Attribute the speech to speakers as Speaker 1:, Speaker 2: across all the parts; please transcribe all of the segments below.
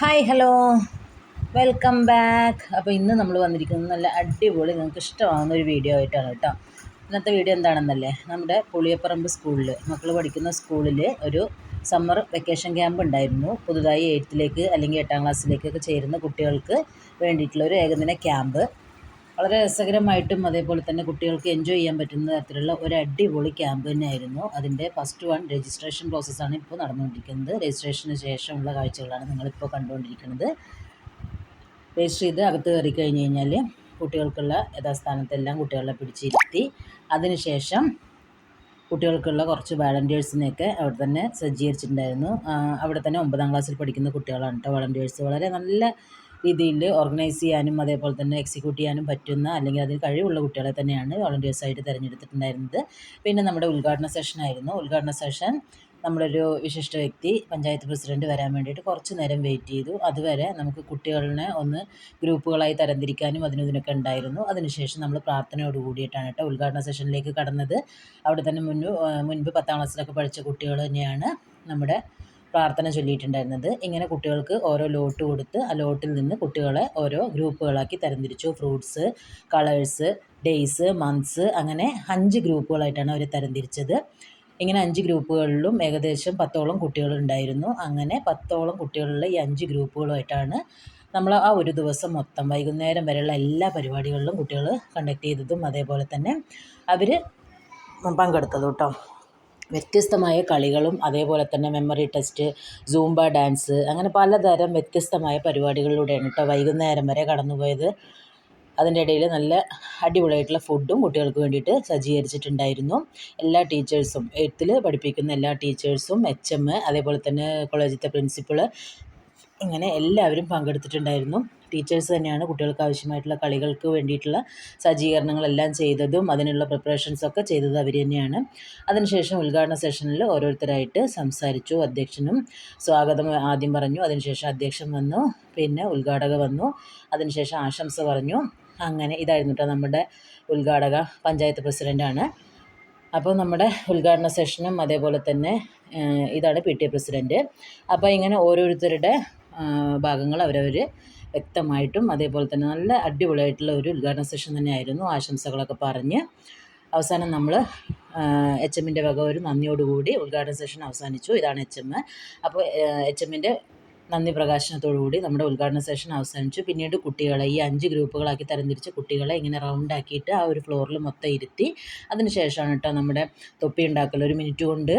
Speaker 1: Hi hello. Welcome back. അപ്പോൾ ഇന്ന് നമ്മൾ വന്നിരിക്കുന്നത് നല്ല അടിപൊളി നിങ്ങൾക്ക് ഇഷ്ടമാകുന്ന ഒരു വീഡിയോ ആയിട്ടാണ് കേട്ടോ. ഇന്നത്തെ വീഡിയോ എന്താണെന്നല്ലേ? നമ്മുടെ പുളിയപ്പറമ്പ് സ്കൂളിൽ മക്കൾ പഠിക്കുന്ന സ്കൂളിൽ ഒരു സമ്മർ വെക്കേഷൻ ക്യാമ്പ് ഉണ്ടായിരുന്നു. പുതുതായി എയ്ത്തിലേക്ക് അല്ലെങ്കിൽ എട്ടാം ക്ലാസ്സിലേക്കൊക്കെ ചേരുന്ന കുട്ടികൾക്ക് വേണ്ടിയിട്ടുള്ള ഒരു ഏകദിന ക്യാമ്പ്. വളരെ രസകരമായിട്ടും അതേപോലെ തന്നെ കുട്ടികൾക്ക് എൻജോയ് ചെയ്യാൻ പറ്റുന്ന തരത്തിലുള്ള ഒരു അടിപൊളി ക്യാമ്പ് തന്നെയായിരുന്നു. അതിന്റെ ഫസ്റ്റ് വൺ രജിസ്ട്രേഷൻ പ്രോസസ്സാണ് ഇപ്പോൾ നടന്നുകൊണ്ടിരിക്കുന്നത്. രജിസ്ട്രേഷന് ശേഷമുള്ള കാഴ്ചകളാണ് നിങ്ങളിപ്പോൾ കണ്ടുകൊണ്ടിരിക്കുന്നത്. രജിസ്റ്റർ ചെയ്ത് അകത്ത് കയറി കഴിഞ്ഞ് കഴിഞ്ഞാൽ കുട്ടികൾക്കുള്ള യഥാസ്ഥാനത്തെല്ലാം കുട്ടികളെ പിടിച്ചിരുത്തി. അതിനുശേഷം കുട്ടികൾക്കുള്ള കുറച്ച് വാളണ്ടിയേഴ്സിനെയൊക്കെ അവിടെ തന്നെ സജ്ജീകരിച്ചിട്ടുണ്ടായിരുന്നു. അവിടെ തന്നെ ഒമ്പതാം ക്ലാസ്സിൽ പഠിക്കുന്ന കുട്ടികളാണ് കേട്ടോ വളണ്ടിയേഴ്സ് വളരെ നല്ല രീതിയിൽ ഓർഗനൈസ് ചെയ്യാനും അതേപോലെ തന്നെ എക്സിക്യൂട്ട് ചെയ്യാനും പറ്റുന്ന അല്ലെങ്കിൽ അതിന് കഴിവുള്ള കുട്ടികളെ തന്നെയാണ് വോളണ്ടിയേഴ്സായിട്ട് തിരഞ്ഞെടുത്തിട്ടുണ്ടായിരുന്നത്. പിന്നെ നമ്മുടെ ഉദ്ഘാടന സെഷൻ ആയിരുന്നു. ഉദ്ഘാടന സെഷൻ നമ്മളൊരു വിശിഷ്ട വ്യക്തി പഞ്ചായത്ത് പ്രസിഡന്റ് വരാൻ വേണ്ടിയിട്ട് കുറച്ച് നേരം വെയിറ്റ് ചെയ്തു. അതുവരെ നമുക്ക് കുട്ടികളെ ഒന്ന് ഗ്രൂപ്പുകളായി തരംതിരിക്കാനും അതിനും ഇതിനൊക്കെ ഉണ്ടായിരുന്നു. അതിനുശേഷം നമ്മൾ പ്രാർത്ഥനയോട് കൂടിയിട്ടാണ് കേട്ടോ ഉദ്ഘാടന സെഷനിലേക്ക് കടന്നത്. അവിടെ തന്നെ മുൻപ് മുൻപ് പത്താം ക്ലാസ്സിലൊക്കെ പഠിച്ച കുട്ടികൾ തന്നെയാണ് നമ്മുടെ പ്രാർത്ഥന ചൊല്ലിയിട്ടുണ്ടായിരുന്നത്. ഇങ്ങനെ കുട്ടികൾക്ക് ഓരോ ലോട്ട് കൊടുത്ത് ആ ലോട്ടിൽ നിന്ന് കുട്ടികളെ ഓരോ ഗ്രൂപ്പുകളാക്കി തരംതിരിച്ചു. ഫ്രൂട്ട്സ് കളേഴ്സ് ഡേയ്സ് മന്ത്സ് അങ്ങനെ അഞ്ച് ഗ്രൂപ്പുകളായിട്ടാണ് അവർ തരംതിരിച്ചത്. ഇങ്ങനെ അഞ്ച് ഗ്രൂപ്പുകളിലും ഏകദേശം പത്തോളം കുട്ടികളുണ്ടായിരുന്നു അങ്ങനെ പത്തോളം കുട്ടികളുള്ള ഈ അഞ്ച് ഗ്രൂപ്പുകളുമായിട്ടാണ് നമ്മൾ ആ ഒരു ദിവസം മൊത്തം വൈകുന്നേരം വരെയുള്ള എല്ലാ പരിപാടികളിലും കുട്ടികൾ കണ്ടക്ട് ചെയ്തതും അതേപോലെ തന്നെ അവർ പങ്കെടുത്തത് കേട്ടോ വ്യത്യസ്തമായ കളികളും അതേപോലെ തന്നെ മെമ്മറി ടെസ്റ്റ് സൂംബ ഡാൻസ് അങ്ങനെ പലതരം വ്യത്യസ്തമായ പരിപാടികളിലൂടെയാണ് കേട്ടോ വൈകുന്നേരം വരെ കടന്നുപോയത്. അതിന്റെ ഇടയിൽ നല്ല അടിപൊളിയായിട്ടുള്ള ഫുഡും കുട്ടികൾക്ക് വേണ്ടിയിട്ട് സജ്ജീകരിച്ചിട്ടുണ്ടായിരുന്നു. എല്ലാ ടീച്ചേഴ്സും എയ്ത്തിൽ പഠിപ്പിക്കുന്ന എല്ലാ ടീച്ചേഴ്സും എച്ച് എം അതേപോലെ തന്നെ കോളേജിലത്തെ പ്രിൻസിപ്പൾ ഇങ്ങനെ എല്ലാവരും പങ്കെടുത്തിട്ടുണ്ടായിരുന്നു. ടീച്ചേഴ്സ് തന്നെയാണ് കുട്ടികൾക്ക് ആവശ്യമായിട്ടുള്ള കളികൾക്ക് വേണ്ടിയിട്ടുള്ള സജ്ജീകരണങ്ങളെല്ലാം ചെയ്തതും അതിനുള്ള പ്രിപ്പറേഷൻസൊക്കെ ചെയ്തത് അവർ തന്നെയാണ്. അതിനുശേഷം ഉദ്ഘാടന സെഷനിൽ ഓരോരുത്തരായിട്ട് സംസാരിച്ചു അധ്യക്ഷനും സ്വാഗതം ആദ്യം പറഞ്ഞു അതിനുശേഷം അധ്യക്ഷൻ വന്നു പിന്നെ ഉദ്ഘാടക വന്നു അതിനുശേഷം ആശംസ പറഞ്ഞു. അങ്ങനെ ഇതായിരുന്നു കേട്ടോ നമ്മുടെ ഉദ്ഘാടക പഞ്ചായത്ത് പ്രസിഡന്റാണ് അപ്പോൾ നമ്മുടെ ഉദ്ഘാടന സെഷനും അതേപോലെ തന്നെ ഇതാണ് പി ടി എ പ്രസിഡന്റ് അപ്പോൾ ഇങ്ങനെ ഓരോരുത്തരുടെ ഭാഗങ്ങൾ അവരവർ വ്യക്തമായിട്ടും അതേപോലെ തന്നെ നല്ല അടിപൊളിയായിട്ടുള്ള ഒരു ഉദ്ഘാടന സെഷൻ തന്നെയായിരുന്നു. ആശംസകളൊക്കെ പറഞ്ഞ് അവസാനം നമ്മൾ എച്ച് എമ്മിന്റെ വക ഒരു നന്ദിയോടുകൂടി ഉദ്ഘാടന സെഷൻ അവസാനിച്ചു. ഇതാണ് എച്ച് എം അപ്പോൾ എച്ച് എമ്മിന്റെ നന്ദി പ്രകാശനത്തോടുകൂടി നമ്മുടെ ഉദ്ഘാടന സെഷൻ അവസാനിച്ചു. പിന്നീട് കുട്ടികളെ ഈ അഞ്ച് ഗ്രൂപ്പുകളാക്കി തരംതിരിച്ച് കുട്ടികളെ ഇങ്ങനെ റൗണ്ട് ആക്കിയിട്ട് ആ ഒരു ഫ്ലോറിൽ മൊത്തം ഇരുത്തി അതിന് ശേഷമാണ് കേട്ടോ നമ്മുടെ തൊപ്പി ഉണ്ടാക്കൽ ഒരു മിനിറ്റ് കൊണ്ട്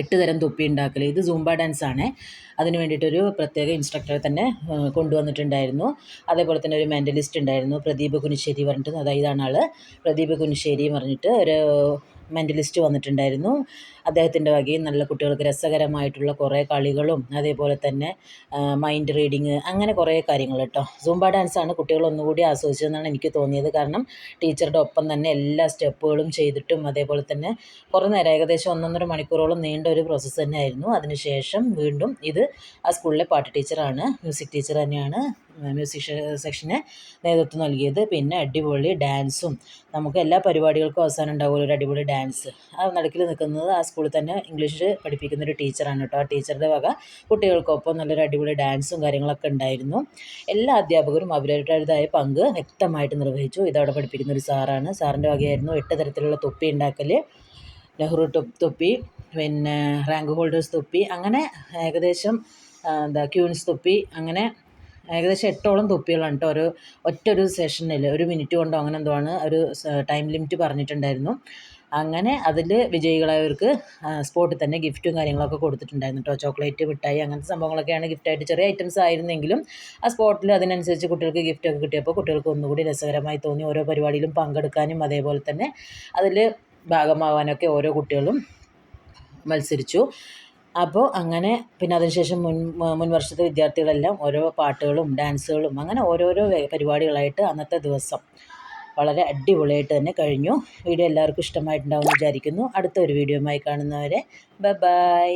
Speaker 1: എട്ട് തരം തൊപ്പി ഉണ്ടാക്കൽ ഇത് സൂംബ ഡാൻസ് ആണ്. അതിന് വേണ്ടിയിട്ടൊരു പ്രത്യേക ഇൻസ്ട്രക്ടറെ തന്നെ കൊണ്ടുവന്നിട്ടുണ്ടായിരുന്നു. അതേപോലെ തന്നെ ഒരു മെന്റലിസ്റ്റ് ഉണ്ടായിരുന്നു പ്രദീപ് കുനിശ്ശേരി പറഞ്ഞിട്ട് അതായത് ഇതാണ് ആൾ പ്രദീപ് കുനിശ്ശേരി പറഞ്ഞിട്ട് ഒരു മെന്റലിസ്റ്റ് വന്നിട്ടുണ്ടായിരുന്നു. അദ്ദേഹത്തിന്റെ വകയും നല്ല കുട്ടികൾക്ക് രസകരമായിട്ടുള്ള കുറേ കളികളും അതേപോലെ തന്നെ മൈൻഡ് റീഡിങ് അങ്ങനെ കുറേ കാര്യങ്ങൾ കേട്ടോ. സൂംബ ഡാൻസാണ് കുട്ടികൾ ഒന്നുകൂടി ആസ്വദിച്ചതെന്നാണ് എനിക്ക് തോന്നിയത്. കാരണം ടീച്ചറുടെ ഒപ്പം തന്നെ എല്ലാ സ്റ്റെപ്പുകളും ചെയ്തിട്ടും അതേപോലെ തന്നെ കുറേ നേരം ഏകദേശം ഒന്നൊന്നര മണിക്കൂറോളം നീണ്ട ഒരു പ്രോസസ്സ് തന്നെയായിരുന്നു. അതിനുശേഷം വീണ്ടും ഇത് ആ സ്കൂളിലെ പാട്ട് ടീച്ചറാണ്. മ്യൂസിക് ടീച്ചർ തന്നെയാണ്. മ്യൂസിക് സെക്ഷന് നേതൃത്വം നൽകിയത്. പിന്നെ അടിപൊളി ഡാൻസും. നമുക്ക് എല്ലാ പരിപാടികൾക്കും അവസാനം ഉണ്ടാവുമല്ലോ ഒരു അടിപൊളി ഡാൻസ്. ആ നടുക്കിൽ നിൽക്കുന്നത് ആ സ്കൂളിൽ തന്നെ ഇംഗ്ലീഷ് പഠിപ്പിക്കുന്ന ഒരു ടീച്ചറാണ് കേട്ടോ. ആ ടീച്ചറുടെ വക കുട്ടികൾക്കൊപ്പം നല്ലൊരു അടിപൊളി ഡാൻസും കാര്യങ്ങളൊക്കെ ഉണ്ടായിരുന്നു. എല്ലാ അധ്യാപകരും അവരവരുടേതായ പങ്ക് വ്യക്തമായിട്ട് നിർവഹിച്ചു. ഇതവിടെ പഠിപ്പിക്കുന്ന ഒരു സാറാണ്. സാറിന്റെ വകയായിരുന്നു എട്ട് തരത്തിലുള്ള തൊപ്പി ഉണ്ടാക്കൽ നെഹ്റു തൊപ്പി. പിന്നെ റാങ്ക് ഹോൾഡേഴ്സ് തൊപ്പി. അങ്ങനെ ഏകദേശം എന്താ ക്യൂൻസ് തൊപ്പി. അങ്ങനെ ഏകദേശം എട്ടോളം തൊപ്പികളാണ് കേട്ടോ ഒരു ഒറ്റ ഒരു സെഷനിൽ ഒരു മിനിറ്റ് കൊണ്ടോ അങ്ങനെ എന്തോ ആണ് ഒരു ടൈം ലിമിറ്റ് പറഞ്ഞിട്ടുണ്ടായിരുന്നു. അങ്ങനെ അതിൽ വിജയികളായവർക്ക് സ്പോട്ടിൽ തന്നെ ഗിഫ്റ്റും കാര്യങ്ങളൊക്കെ കൊടുത്തിട്ടുണ്ടായിരുന്നു കേട്ടോ ചോക്ലേറ്റ് മിഠായി അങ്ങനത്തെ സംഭവങ്ങളൊക്കെയാണ് ഗിഫ്റ്റായിട്ട് ചെറിയ ഐറ്റംസ് ആയിരുന്നെങ്കിലും ആ സ്പോട്ടിൽ അതിനനുസരിച്ച് കുട്ടികൾക്ക് ഗിഫ്റ്റൊക്കെ കിട്ടിയപ്പോൾ കുട്ടികൾക്ക് ഒന്നുകൂടി രസകരമായി തോന്നി. ഓരോ പരിപാടിയിലും പങ്കെടുക്കാനും അതേപോലെ തന്നെ അതിൽ ഭാഗമാവാനൊക്കെ ഓരോ കുട്ടികളും മത്സരിച്ചു. അപ്പോൾ അങ്ങനെ പിന്നെ അതിനുശേഷം മുൻ മുൻ വർഷത്തെ വിദ്യാർത്ഥികളെല്ലാം ഓരോ പാട്ടുകളും ഡാൻസുകളും അങ്ങനെ ഓരോരോ പരിപാടികളായിട്ട് അന്നത്തെ ദിവസം വളരെ അടിപൊളിയായിട്ട് തന്നെ കഴിഞ്ഞു. വീഡിയോ എല്ലാവർക്കും ഇഷ്ടമായിട്ടുണ്ടാവും വിചാരിക്കുന്നു. അടുത്ത ഒരു വീഡിയോയുമായി കാണുന്നവരെ ബൈ